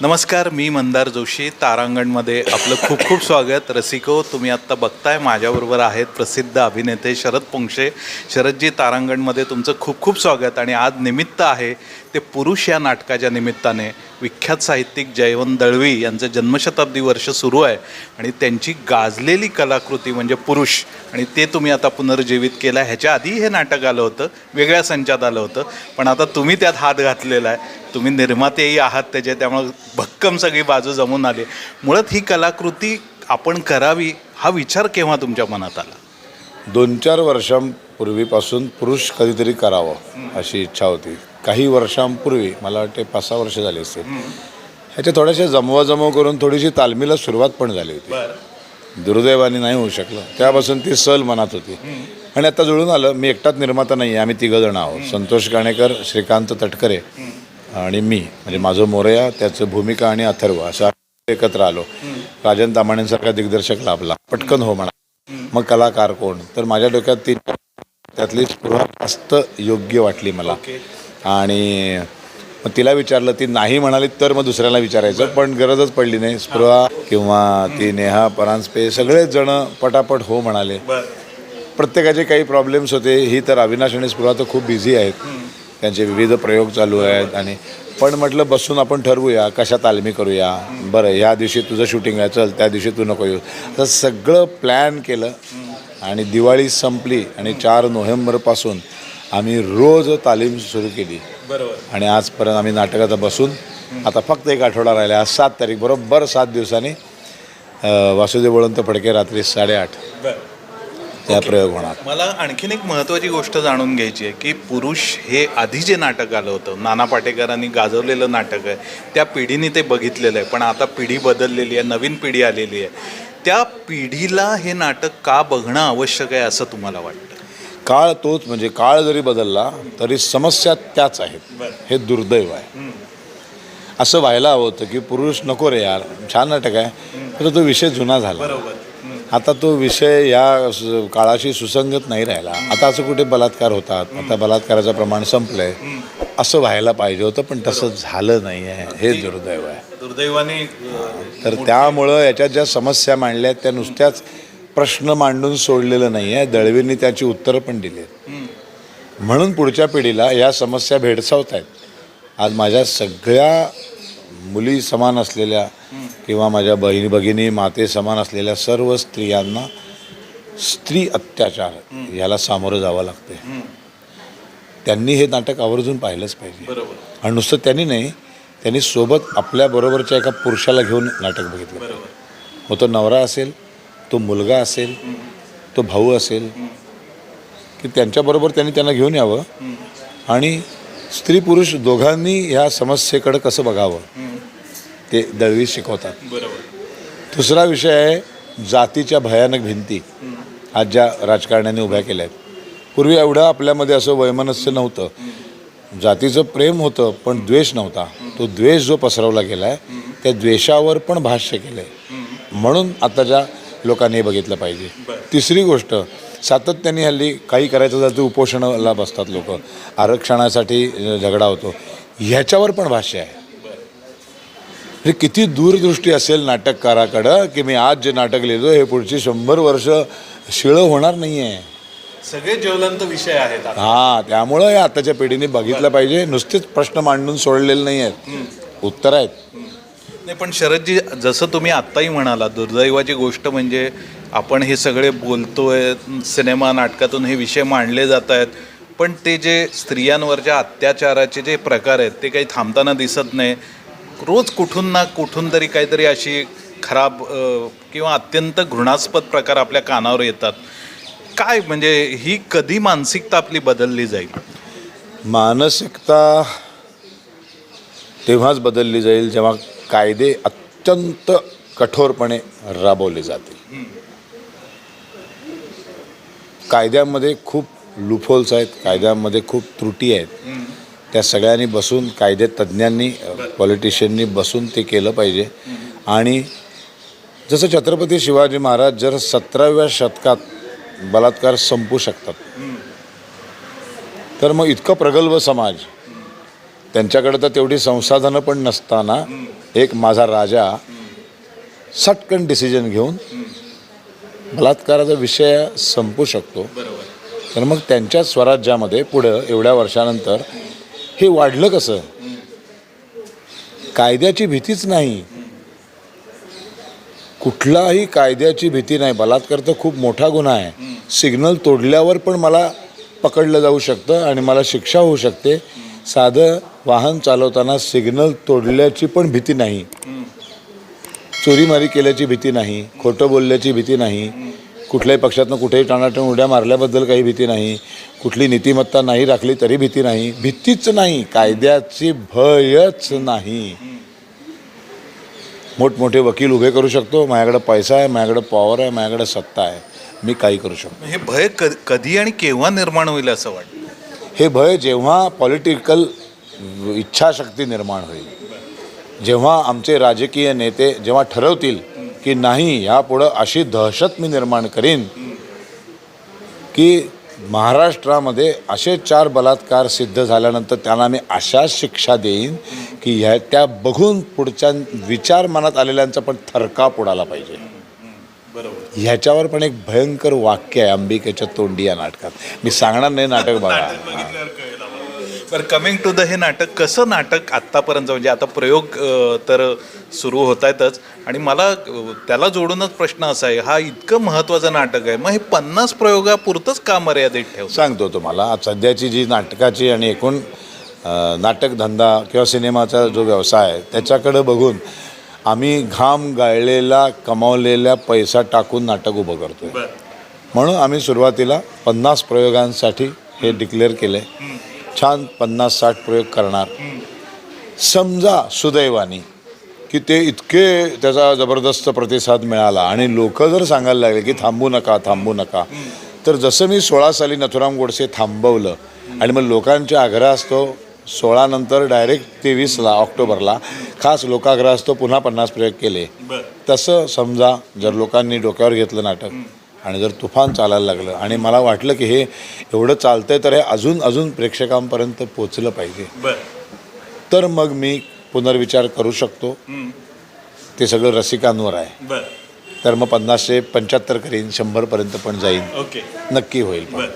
नमस्कार मी मंदार जोशी तारांगणमध्ये आपलं खूप खूप स्वागत. रसिको तुम्ही आत्ता बघताय माझ्याबरोबर आहेत प्रसिद्ध अभिनेते शरद पोंक्षे. शरदजी तारांगणमध्ये तुमचं खूप खूप स्वागत आणि आज निमित्त आहे ते पुरुष या नाटकाच्या निमित्ताने विख्यात साहित्यिक जयवंत दळवी यांचं जन्मशताब्दी वर्ष सुरू आहे. आणि त्यांची गाजलेली कलाकृती म्हणजे पुरुष. आणि ते तुम्ही आता पुनर्जीवित केलं. आहे ह्याच्या आधी हे नाटक आलं होतं. वेगळ्या संचात आलं होतं. पण आता तुम्ही त्यात हात घातलेला आहे. तुम्ही निर्मातेही आहात त्याचे. त्यामुळं भक्कम सगळी बाजू जमून आली. मुळात ही कलाकृती आपण करावी हा विचार केव्हा तुमच्या मनात आला? दोन चार वर्षांपूर्वीपासून पुरुष कधीतरी करावं अशी इच्छा होती. काही वर्षांपूर्वी मला वाटते पाच सहा वर्ष झाली असतील ह्याच्या थोड्याशा जमवाजमव करून थोडीशी तालमीला सुरुवात पण झाली होती. दुर्दैवाने नाही होऊ शकलं. त्यापासून ती सल मनात होती. आणि आता जुळून आलं मी एकटाच निर्माता नाही आहे आम्ही तिघं जण आहोत संतोष गाणेकर श्रीकांत तटकरे आणि मी म्हणजे माझं मोरया त्याचं भूमिका आणि अथर्व असं एकत्र आलो. राजन तामाणेंसारखा दिग्दर्शक लाभला. पटकन हो म्हणा. मग कलाकार कोण? तर माझ्या डोक्यात ती त्यातली स्पृहा जास्त योग्य वाटली मला. आणि मग तिला विचारलं ती नाही म्हणाली तर मग दुसऱ्याला विचारायचं पण गरजच पडली नाही. स्पृहा किंवा ती नेहा परांजपे सगळेच जण पटापट हो म्हणाले. प्रत्येकाचे काही प्रॉब्लेम्स होते. ही तर अविनाश आणि स्पृहा तर खूप बिझी आहेत. त्यांचे विविध प्रयोग चालू आहेत आणि पण म्हटलं बसून आपण ठरवूया कशा तालमी करूया. बरं ह्या दिवशी तुझं शूटिंग आहे चल त्या दिवशी तू नको येऊ. तर सगळं प्लॅन केलं आणि दिवाळी संपली आणि चार नोव्हेंबरपासून आम्ही रोज तालीम सुरू केली. बरोबर. आणि आजपर्यंत आम्ही नाटकात बसून आता फक्त एक आठवडा राहिला आज सात तारीख बरोबर सात दिवसांनी अं, वासुदेव बळवंत फडके रात्री साडेआठ. त्या प्रयोग होणार. मला आणखीन एक महत्त्वाची गोष्ट जाणून घ्यायची आहे की पुरुष हे आधी जे नाटक आलं होतं नाना पाटेकरांनी गाजवलेलं नाटक आहे त्या पिढीने ते बघितलेलं आहे पण आता पिढी बदललेली आहे नवीन पिढी आलेली आहे. त्या पिढीला हे नाटक का बघणं आवश्यक आहे असं तुम्हाला वाटतं? काळ तोच म्हणजे काळ जरी बदलला तरी समस्या त्याच आहेत. हे दुर्दैव आहे. असं व्हायला हवं होतं की पुरुष नको रे यार छान नाटक आहे. तर तो विषय जुना झाला. आता तो विषय या काळाशी सुसंगत नाही राहिला. आता असं कुठे बलात्कार होतात. आता बलात्काराचं प्रमाण संपलंय. असं व्हायला पाहिजे होतं पण तसं झालं नाही आहे. हे दुर्दैव आहे. दुर्दैवाने तर त्यामुळं याच्यात ज्या समस्या मांडल्या त्या नुसत्याच प्रश्न मांडून सोडलेलं नाही आहे दळवींनी त्याची उत्तरं पण दिली आहेत म्हणून पुढच्या पिढीला या समस्या भेडसावत आहेत आज माझ्या सगळ्या मुली समान असलेल्या किंवा माझ्या बहिणी भगिनी माते समान असलेल्या सर्व स्त्रियांना स्त्री अत्याचार याला सामोरं जावं लागते त्यांनी हे नाटक आवर्जून पाहिलंच पाहिजे. आणि नुसतं त्यांनी नाही त्यांनी सोबत आपल्याबरोबरच्या एका पुरुषाला घेऊन नाटक बघितलं. मग तो नवरा असेल तो मुलगा असेल तो भाऊ असेल की त्यांच्याबरोबर त्यांनी त्यांना घेऊन यावं आणि स्त्री पुरुष दोघांनी ह्या समस्येकडे कसं बघावं? ते दळवी शिकवतात. बरोबर. दुसरा विषय आहे जातीच्या भयानक भिंती. आज ज्या राजकारण्यांनी उभ्या केल्या आहेत. पूर्वी एवढं आपल्यामध्ये असं वैमनस्य नव्हतं. जातीचं प्रेम होतं पण द्वेष नव्हता. तो द्वेष जो पसरवला गेला आहे त्या द्वेषावर पण भाष्य केलं आहे म्हणून आताच्या लोकांनी हे बघितलं पाहिजे. तिसरी गोष्ट सातत्याने हल्ली काही करायचं झालं तर उपोषणाला बसतात लोक. आरक्षणासाठी झगडा होतो. ह्याच्यावर पण भाष्य आहे. म्हणजे किती दूरदृष्टी असेल नाटककाराकडं की मी आज जे नाटक लिहितो हे पुढची शंभर वर्ष शिळं होणार नाही आहे सगळे ज्वलंत विषय आहेत. हां त्यामुळं आताच्या पिढीने बघितलं पाहिजे. नुसतेच प्रश्न मांडून सोडलेले नाही आहेत उत्तर आहेत. नाही पण शरदजी जसं तुम्ही आत्ताही म्हणाला दुर्दैवाची गोष्ट म्हणजे आपण हे सगळे बोलतोय सिनेमा नाटकातून हे विषय मांडले जात आहेत पण ते जे स्त्रियांवरच्या अत्याचाराचे जे प्रकार आहेत ते काही थांबताना दिसत नाही. रोज कुठून ना कुठून तरी काहीतरी अशी खराब किंवा अत्यंत घृणास्पद प्रकार आपल्या कानावर येतात. काय म्हणजे ही कधी मानसिकता आपली बदलली जाईल? मानसिकता तेव्हाच बदलली जाईल जेव्हा कायदे अत्यंत कठोरपणे राबवले जातील. कायद्यामध्ये खूप लुफोल्स आहेत कायद्यामध्ये खूप त्रुटी आहेत. त्या सगळ्यांनी बसून कायदे तज्ज्ञांनी पॉलिटिशियननी बसून ते केलं पाहिजे. आणि जसं छत्रपती शिवाजी महाराज जर सतराव्या शतकात बलात्कार संपू शकतात तर मग इतकं प्रगल्भ समाज त्यांच्याकडे तर तेवढी संसाधनं पण नसताना एक माझा राजा सटकन डिसिजन घेऊन बलात्काराचा विषय संपू शकतो. तर मग त्यांच्या स्वराज्यामध्ये पुढं एवढ्या वर्षानंतर हे वाढलं कसं? कायद्याची भीतीच नाही. कुठलाही कायद्याची भीती नाही. बलात्कार तर खूप मोठा गुन्हा आहे. सिग्नल तोडल्यावर पण मला पकडलं जाऊ शकतं आणि मला शिक्षा होऊ शकते. साधं वाहन चालवताना सिग्नल तोडल्याची पण भीती नाही. चोरीमारी केल्याची भीती नाही खोटं बोलल्याची भीती नाही कुठल्याही पक्षातनं कुठेही टाणाटण उड्या मारल्याबद्दल काही भीती नाही कुठली नीतिमत्ता नाही राखली तरी भीती नाही. भीतीच नाही कायद्याची भयच नाही. मोठमोठे वकील उभे करू शकतो माझ्याकडे पैसा आहे माझ्याकडे पॉवर आहे माझ्याकडे सत्ता आहे. मी काही करू शकतो. हे भय कधी आणि केव्हा निर्माण होईल असं वाटतं? हे भय जेव्हा पॉलिटिकल इच्छाशक्ती निर्माण होईल. जेव्हा आमचे राजकीय नेते जेव्हा ठरवतील की नाही यापुढं अशी दहशत मी निर्माण करीन की महाराष्ट्रामध्ये असे चार बलात्कार सिद्ध झाल्यानंतर त्यांना मी अशा शिक्षा देईन की ह्या त्या बघून पुढच्या विचार मनात आलेल्यांचा पण थरकाप उडाला पाहिजे. बरोबर ह्याच्यावर पण एक भयंकर वाक्य आहे अंबिकेच्या तोंडी या नाटकात. मी सांगणार नाही नाटक बघा. बरं कमिंग टू द हे नाटक कसं नाटक आत्तापर्यंत म्हणजे आता प्रयोग तर सुरू होत आहेतच आणि मला त्याला जोडूनच प्रश्न असा आहे हा इतकं महत्त्वाचं नाटक आहे मग हे पन्नास प्रयोगापुरतंच का मर्यादित ठेव सांगतो तुम्हाला सध्याची जी नाटकाची आणि एकूण नाटकधंदा किंवा सिनेमाचा जो व्यवसाय आहे त्याच्याकडं बघून आम्ही घाम गाळलेला कमावलेला पैसा टाकून नाटक उभं करतो म्हणून आम्ही सुरुवातीला पन्नास प्रयोगांसाठी हे डिक्लेअर केले छान पन्नास साठ प्रयोग करणार. समजा सुदैवाने की ते इतके त्याचा जबरदस्त प्रतिसाद मिळाला आणि लोक जर सांगायला लागले की थांबू नका थांबू नका. तर जसं मी सोळा साली नथुराम गोडसे थांबवलं आणि मग लोकांच्या आग्रह असतो सोळा नंतर डायरेक्ट तेवीसला ऑक्टोबरला खास लोकाग्रह असतो पुन्हा पन्नास प्रयोग केले. तसं समजा जर लोकांनी डोक्यावर घेतलं नाटक आणि जर तुफान चालायला लागलं आणि मला वाटलं की हे एवढं चालतंय तर हे अजून अजून प्रेक्षकांपर्यंत पोचलं पाहिजे. तर मग मी पुनर्विचार करू शकतो. ते सगळं रसिकांवर आहे. तर मग पन्नासशे पंच्याहत्तर करीन शंभरपर्यंत पण जाईन. ओके. नक्की होईल पण.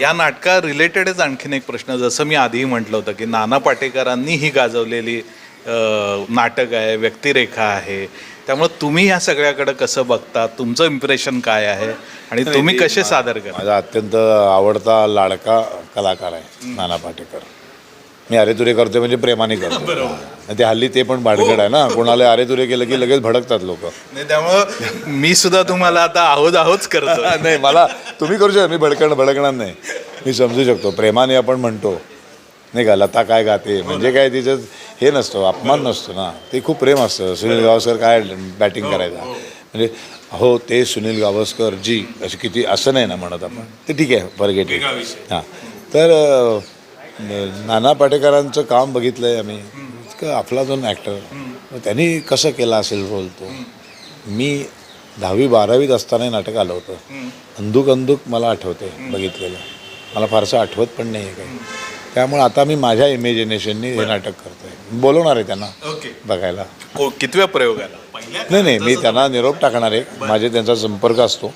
या नाटका रिलेटेडच आणखीन एक प्रश्न जसं मी आधीही म्हटलं होतं की नाना पाटेकरांनी ही गाजवलेली नाटक आहे व्यक्तिरेखा आहे. त्यामुळे तुम्ही या सगळ्याकडे कसं बघता? तुमचं इम्प्रेशन काय आहे? आणि तुम्ही कसे सादर करा माझा अत्यंत आवडता लाडका कलाकार आहे नाना पाटेकर. मी अरेतुरे करतोय म्हणजे प्रेमाने करतो आणि ते हल्ली ते पण भाडगड आहे ना? कोणाला अरेतुरे केलं की लगेच भडकतात लोक. नाही त्यामुळं मी सुद्धा तुम्हाला आता आहोत आहोच करतो नाही मला तुम्ही करू शकता मी भडकण भडकणार नाही. मी समजू शकतो. प्रेमाने आपण म्हणतो. नाही का? लता काय गाते? म्हणजे काय तिचं हे नसतो अपमान नसतो ना. ते खूप प्रेम असतं. सुनील गावस्कर काय बॅटिंग करायचा? म्हणजे हो ते सुनील गावस्कर जी अशी किती असं नाही ना म्हणत आपण. ते ठीक आहे फॉरगेट हां. तर नाना पाटेकरांचं काम बघितलं आहे आम्ही. इतकं अफलातून ॲक्टर त्यांनी कसं केला असेल रोल तो? मी दहावी बारावीत असताना हे नाटक आलं होतं. अंदुक अंदुक मला आठवते बघितलेलं. मला फारसं आठवत पण नाही आहे काही. त्यामुळे आता मी माझ्या इमॅजिनेशननी हे नाटक करतोय. बोलवणार आहे त्यांना ओके. बघायला. को कितव्या प्रयोगाला? पहिल्या नाही नाही मी त्यांना निरोप टाकणार आहे. माझे त्यांचा संपर्क असतो.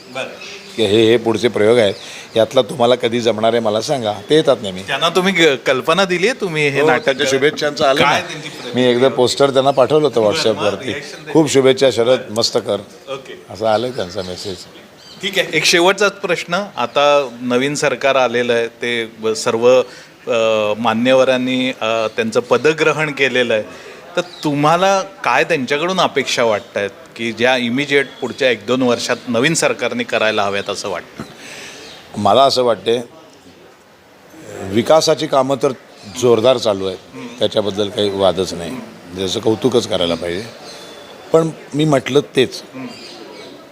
की हे हे पुढचे प्रयोग आहेत. यातला तुम्हाला कधी जमणार आहे मला सांगा. ते येतात नेहमी. त्यांना तुम्ही ग- कल्पना दिली आहे तुम्ही हे नाटक त्यांच्या शुभेच्छांचं आलं काय ना. त्यांची मी एकदा पोस्टर त्यांना पाठवलं होतं व्हॉट्सअपवरती खूप शुभेच्छा शरद मस्त कर ओके. असं आलं त्यांचा मेसेज ठीक आहे एक शेवटचाच प्रश्न. आता नवीन सरकार आलेलं आहे. ते ब- सर्व मान्यवरांनी त्यांचं पदग्रहण केलेलं आहे. तर तुम्हाला काय त्यांच्याकडून अपेक्षा वाटत आहेत की ज्या इमिजिएट पुढच्या एक दोन वर्षात नवीन सरकारने करायला हव्यात असं वाटतं? मला असं वाटते विकासाची कामं तर जोरदार चालू आहेत. त्याच्याबद्दल काही वादच नाही. जसं कौतुकच करायला पाहिजे. पण मी म्हटलं तेच.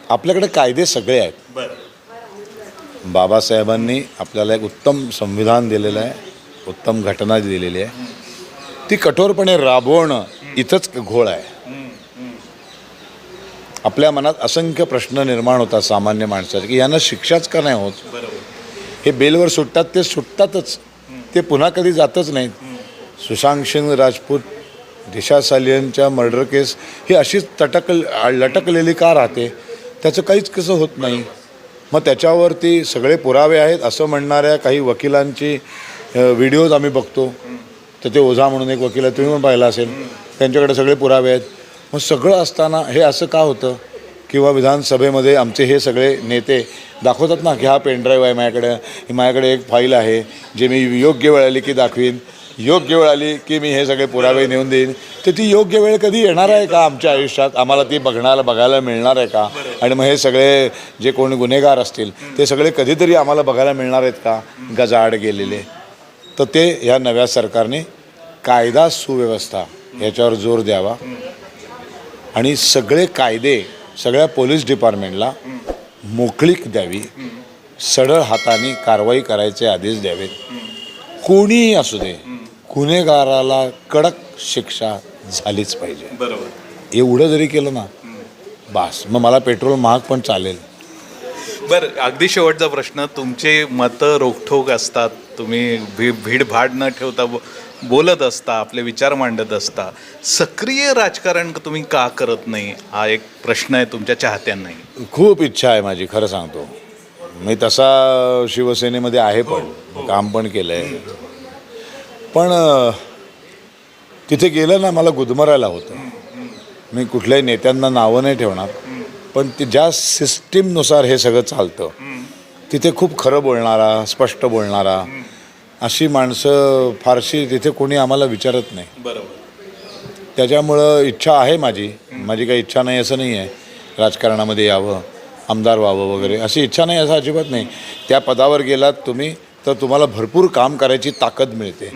आपल्याकडे कायदे सगळे आहेत. बाबासाहेबांनी आपल्याला एक उत्तम संविधान दिलेलं आहे. उत्तम घटना दिलेली आहे ती कठोरपणे राबवणं इथंच घोळ आहे. आपल्या मनात असंख्य प्रश्न निर्माण होतात सामान्य माणसाचे की यांना शिक्षाच का नाही होत? हे बेलवर सुटतात ते सुटतातच. ते पुन्हा कधी जातच नाहीत. सुशांत सिंग राजपूत दिशा सालियनच्या मर्डर केस ही अशीच तटक लटकलेली का राहते? त्याचं काहीच कसं होत नाही. मग त्याच्यावरती सगळे पुरावे आहेत असं म्हणणाऱ्या काही वकिलांची व्हिडिओज आम्ही बघतो. तर ते ओझा म्हणून एक वकील आहे तुम्ही पण पाहिला असेल. त्यांच्याकडे सगळे पुरावे आहेत. मग सगळं असताना हे असं का होतं? किंवा विधानसभेमध्ये आमचे हे सगळे नेते दाखवतात ना की हा पेनड्राईव्ह आहे माझ्याकडे ही माझ्याकडे एक फाईल आहे जे मी योग्य वेळ आली की दाखवीन. योग्य वेळ आली की मी हे सगळे पुरावे नेऊन देईन. तर ती योग्य वेळ कधी येणार आहे का आमच्या आयुष्यात? आम्हाला ती बघण्याला बघायला मिळणार आहे का? आणि मग हे सगळे जे कोण गुन्हेगार असतील ते सगळे कधीतरी आम्हाला बघायला मिळणार आहेत का? गजाआड गेलेले. तर ते ह्या नव्या सरकारने कायदा सुव्यवस्था याच्यावर जोर द्यावा. आणि सगळे कायदे सगळ्या पोलीस डिपार्टमेंटला मोकळीक द्यावी. सढळ हाताने कारवाई करायचे आदेश द्यावेत. कोणीही असू दे गुन्हेगाराला कडक शिक्षा झालीच पाहिजे. बरोबर. एवढं जरी केलं ना बास. मग मला पेट्रोल महाग पण चालेल. बरं अगदी शेवटचा प्रश्न. तुमचे मतं रोखठोक असतात. तुम्ही भी भीडभाड न ठेवता बोलत असता आपले विचार मांडत असता सक्रिय राजकारण तुम्ही का करत नाही? हा एक प्रश्न आहे तुमच्या चाहत्यांनाही. खूप इच्छा आहे माझी खरं सांगतो. मी तसा शिवसेनेमध्ये आहे पण काम पण केलं आहे पण तिथे गेलं ना मला गुदमरायला होतं. मी कुठल्याही नेत्यांना नावं नाही ठेवणार पण ते ज्या सिस्टीमनुसार हे सगळं चालतं तिथे खूप खरं बोलणारा स्पष्ट बोलणारा अशी माणसं फारशी तिथे कोणी आम्हाला विचारत नाही. बरोबर. त्याच्यामुळं इच्छा आहे माझी. माझी काही इच्छा नाही असं नाही आहे राजकारणामध्ये यावं आमदार व्हावं वगैरे अशी इच्छा नाही असं अजिबात नाही. त्या पदावर गेलात तुम्ही तर तुम्हाला भरपूर काम करायची ताकद मिळते.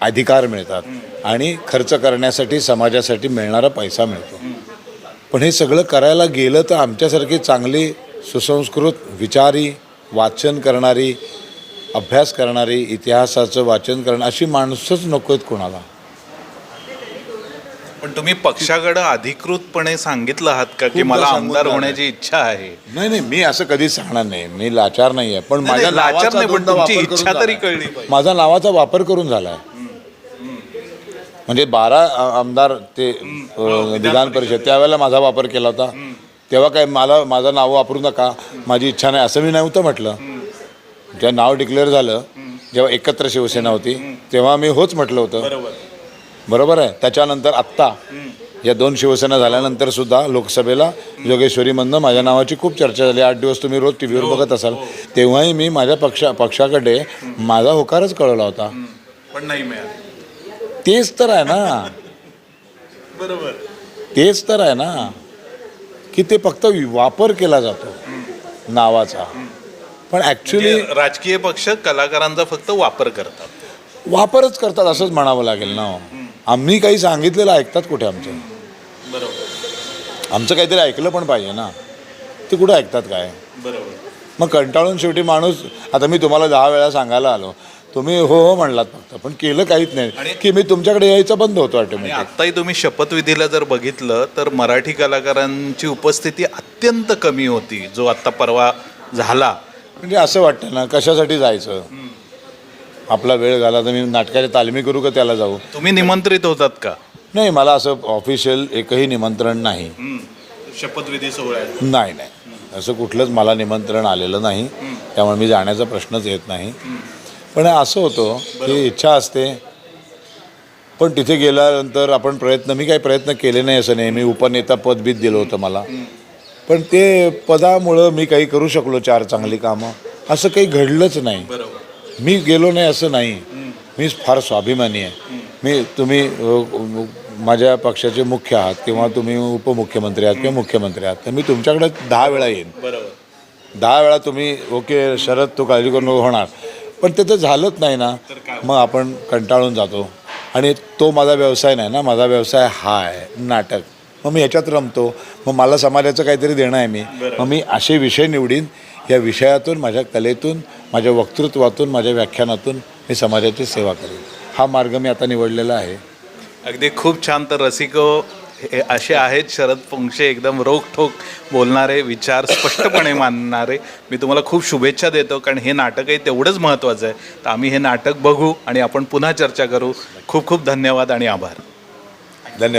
अधिकार मिळतात. आणि खर्च करण्यासाठी समाजासाठी मिळणारा पैसा मिळतो. पण हे सगळं करायला गेलं तर आमच्यासारखी चांगली सुसंस्कृत विचारी वाचन करणारी अभ्यास करणारी इतिहासाचं वाचन करणारी अशी माणसंच नको आहेत कोणाला. पण तुम्ही पक्षाकडे अधिकृतपणे सांगितलं आहात का की मला आमदार. होण्याची इच्छा आहे? नाही नाही मी असं कधीच सांगणार नाही. मी लाचार नाही आहे. पण माझ्या लाचार नाही, पण तुमची इच्छा तरी. कळली. माझा नावाचा वापर करून झालाय. म्हणजे बारा आमदार ते अ, विधान परिषद त्यावेळेला माझा वापर केला होता. तेव्हा काय मला माझं नाव वापरू नका माझी इच्छा नाही असं मी नव्हतं म्हटलं. जेव्हा नाव डिक्लेअर झालं जेव्हा एकत्र शिवसेना होती तेव्हा मी होच म्हटलं होतं. बरोबर. बरोबर आहे. त्याच्यानंतर आत्ता या दोन शिवसेना झाल्यानंतर सुद्धा लोकसभेला योगेश्वरीमधनं माझ्या नावाची खूप चर्चा झाली. आठ दिवस तुम्ही रोज टी व्हीवर बघत असाल. तेव्हाही मी माझ्या पक्षा पक्षाकडे माझा होकारच कळवला होता. पण नाही मिळालं. तेच तर आहे ना. बरोबर. तेच तर आहे ना. की ते फक्त वापर केला जातो नावाचा. पण ॲक्च्युली म्हणजे राजकीय पक्ष कलाकारांचा फक्त वापर करतात. वापरच करतात असंच म्हणावं लागेल ना हो. आम्ही काही सांगितलेलं ऐकतात कुठे आमचं? बरोबर. आमचं काहीतरी ऐकलं पण पाहिजे ना. ते कुठं ऐकतात काय? बरोबर. मग कंटाळून शेवटी माणूस आता मी तुम्हाला दहा वेळा सांगायला आलो. तुम्ही हो हो म्हणलात फक्त. पण केलं काहीच नाही. की मी तुमच्याकडे यायचं बंद होतो आणि ऑटोमॅटिक आत्ताही तुम्ही शपथविधीला जर बघितलं तर मराठी कलाकारांची उपस्थिती अत्यंत कमी होती जो आत्ता परवा झाला. म्हणजे असं वाटतं ना कशासाठी जायचं? आपला वेळ घाला तर मी नाटकाची तालमी करू का त्याला जाऊ? तुम्ही निमंत्रित होतात का? नाही मला असं ऑफिशियल एकही निमंत्रण नाही. शपथविधी सोहळ्यात नाही नाही. असं कुठलंच मला निमंत्रण आलेलं नाही. त्यामुळे मी जाण्याचा प्रश्नच येत नाही. पण असं होतं की इच्छा असते. पण तिथे गेल्यानंतर आपण प्रयत्न मी काही प्रयत्न केले नाही असं नाही मी उपनेता पदबीत दिलं होतं मला. पण ते पदामुळं मी काही करू शकलो चार चांगली कामं. असं काही घडलंच नाही. मी गेलो नाही असं नाही. मी फार स्वाभिमानी आहे. मी तुम्ही माझ्या पक्षाचे मुख्य आहात किंवा तुम्ही उपमुख्यमंत्री आहात किंवा मुख्यमंत्री आहात तर मी तुमच्याकडे दहा वेळा येईन. बरोबर. दहा वेळा तुम्ही ओके शरद तू काळजी करून होणार. पण ते तर झालंच नाही ना. मग आपण कंटाळून जातो. आणि तो माझा व्यवसाय नाही ना. माझा व्यवसाय हा आहे नाटक. मग मी ह्याच्यात रमतो. मग मला समाजाचं काहीतरी देणं आहे मी. मग मी असे विषय निवडीन. या विषयातून माझ्या कलेतून माझ्या वक्तृत्वातून माझ्या व्याख्यानातून मी समाजाची सेवा करेन. हा मार्ग मी आता निवडलेला आहे. अगदी खूप छान. तर रसिको हे असे आहेत शरद पोंक्षे एकदम रोखठोक बोलणारे विचार स्पष्टपणे मानणारे मी तुम्हाला खूप शुभेच्छा देतो कारण हे नाटकही तेवढंच महत्त्वाचं आहे. तर आम्ही हे नाटक बघू आणि आपण पुन्हा चर्चा करू. खूप खूप धन्यवाद आणि आभार.